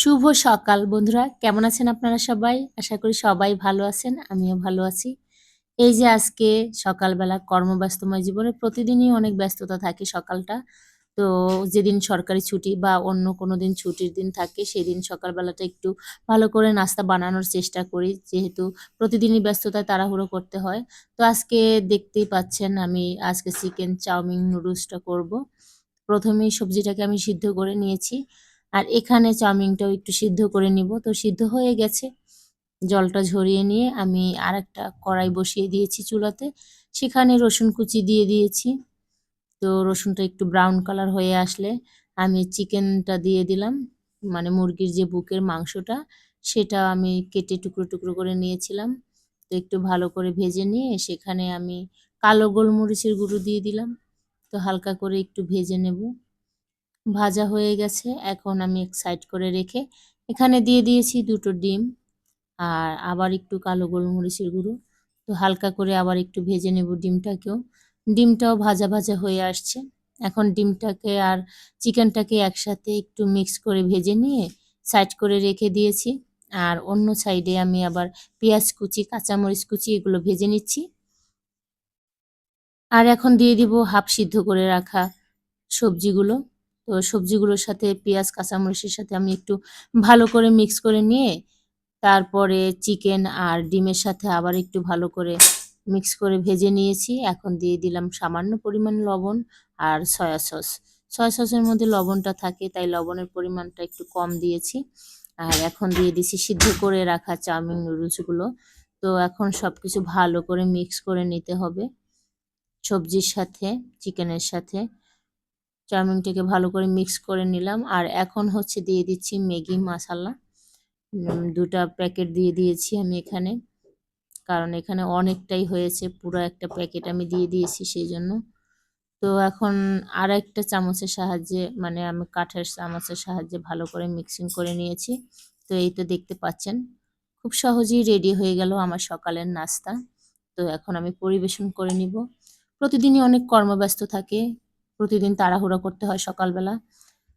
শুভ সকাল। বন্ধুরা, কেমন আছেন আপনারা সবাই? আশা করি সবাই ভালো আছেন, আমিও ভালো আছি। এই যে আজকে সকালবেলা কর্মব্যস্তময় জীবনে প্রতিদিনই অনেক ব্যস্ততা থাকে সকালটা। তো যেদিন সরকারি ছুটি বা অন্য কোনো দিন ছুটির দিন থাকে, সেদিন সকালবেলাটা একটু ভালো করে নাস্তা বানানোর চেষ্টা করি। যেহেতু প্রতিদিনই ব্যস্ততায় তাড়াহুড়ো করতে হয়। তো আজকে দেখতেই পাচ্ছেন, আমি আজকে চিকেন চাউমিন নুডলসটা করব। প্রথমেই সবজিটাকে আমি সিদ্ধ করে নিয়েছি। আর এখানে চাউমিনটাও একটু সিদ্ধ করে নিব। তো সিদ্ধ হয়ে গেছে। জলটা ঝরিয়ে নিয়ে আমি আর একটা কড়াই বসিয়ে দিয়েছি চুলাতে। সেখানে রসুন কুচি দিয়ে দিয়েছি। তো রসুনটা একটু ব্রাউন কালার হয়ে আসলে আমি চিকেনটা দিয়ে দিলাম। মানে মুরগির যে বুকের মাংসটা, সেটা আমি কেটে টুকরো টুকরো করে নিয়েছিলাম। তো একটু ভালো করে ভেজে নিয়ে সেখানে আমি কালো গোলমরিচের গুঁড়ো দিয়ে দিলাম। তো হালকা করে একটু ভেজে নেব। ভাজা হয়ে গেছে। এখন আমি এক সাইড করে রেখে এখানে দিয়ে দিয়েছি দুটো ডিম আর আবার একটু কালো গোলমরিচের গুঁড়ো। তো হালকা করে আবার একটু ভেজে নেব ডিমটাকেও। ডিমটাও ভাজা ভাজা হয়ে আসছে। এখন ডিমটাকে আর চিকেনটাকে একসাথে একটু মিক্স করে ভেজে নিয়ে সাইড করে রেখে দিয়েছি। আর অন্য সাইডে আমি আবার পেঁয়াজ কুচি, কাঁচামরিচ কুচি এগুলো ভেজে নিচ্ছি। আর এখন দিয়ে দিব হাফ সিদ্ধ করে রাখা সবজিগুলো। তো সবজিগুলোর সাথে পেঁয়াজ, কাঁচামরিচের সাথে আমি একটু ভালো করে মিক্স করে নিয়ে তারপরে চিকেন আর ডিমের সাথে আবার একটু ভালো করে মিক্স করে ভেজে নিয়েছি। এখন দিয়ে দিলাম সামান্য পরিমাণ লবণ আর সয়া সস সয়া সসের মধ্যে লবণটা থাকে, তাই লবণের পরিমাণটা একটু কম দিয়েছি। আর এখন দিয়ে দিছি সিদ্ধ করে রাখা চাউমিন নুডলসগুলো। তো এখন সব কিছু ভালো করে মিক্স করে নিতে হবে। সবজির সাথে চিকেনের সাথে। চাউমিনটাকে ভালো করে মিক্স করে নিলাম। আর এখন হচ্ছে দিয়ে দিচ্ছি ম্যাগি মশালা। দুটা প্যাকেট দিয়ে দিয়েছি আমি এখানে। কারণ এখানে অনেকটাই হয়েছে, পুরো একটা প্যাকেট আমি দিয়ে দিয়েছি সেই জন্য তো এখন আর একটা চামচের সাহায্যে মানে আমি কাঠের চামচের সাহায্যে ভালো করে মিক্সিং করে নিয়েছি। তো এই তো দেখতে পাচ্ছেন, খুব সহজেই রেডি হয়ে গেল আমার সকালের নাস্তা। তো এখন আমি পরিবেশন করে নিব। প্রতিদিনই অনেক কর্মব্যস্ত থাকে প্রতিদিন তাড়াহুড়ো করতে হয় সকালবেলা।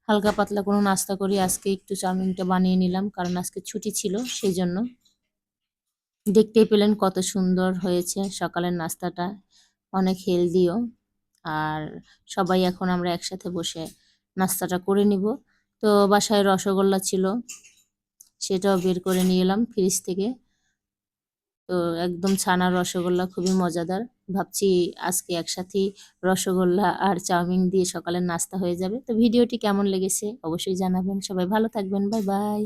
হালকা পাতলা কোনো নাস্তা করি, আজকে একটু চাউমিনটা বানিয়ে নিলাম, কারণ আজকে ছুটি ছিল সেই জন্য দেখতেই পেলেন কত সুন্দর হয়েছে সকালের নাস্তাটা, অনেক হেলদিও। আর সবাই এখন আমরা একসাথে বসে নাস্তাটা করে নিব। তো বাসায় রসগোল্লা ছিল, সেটাও বের করে নিয়ে এলাম ফ্রিজ থেকে। তো একদম ছানা রসগোল্লা খুবই মজাদার। ভাবছি আজকে একসাথে রসগোল্লা আর চাউমিন দিয়ে সকালের নাস্তা হয়ে যাবে। তো ভিডিওটি কেমন লেগেছে অবশ্যই জানাবেন। সবাই ভালো থাকবেন। Bye bye.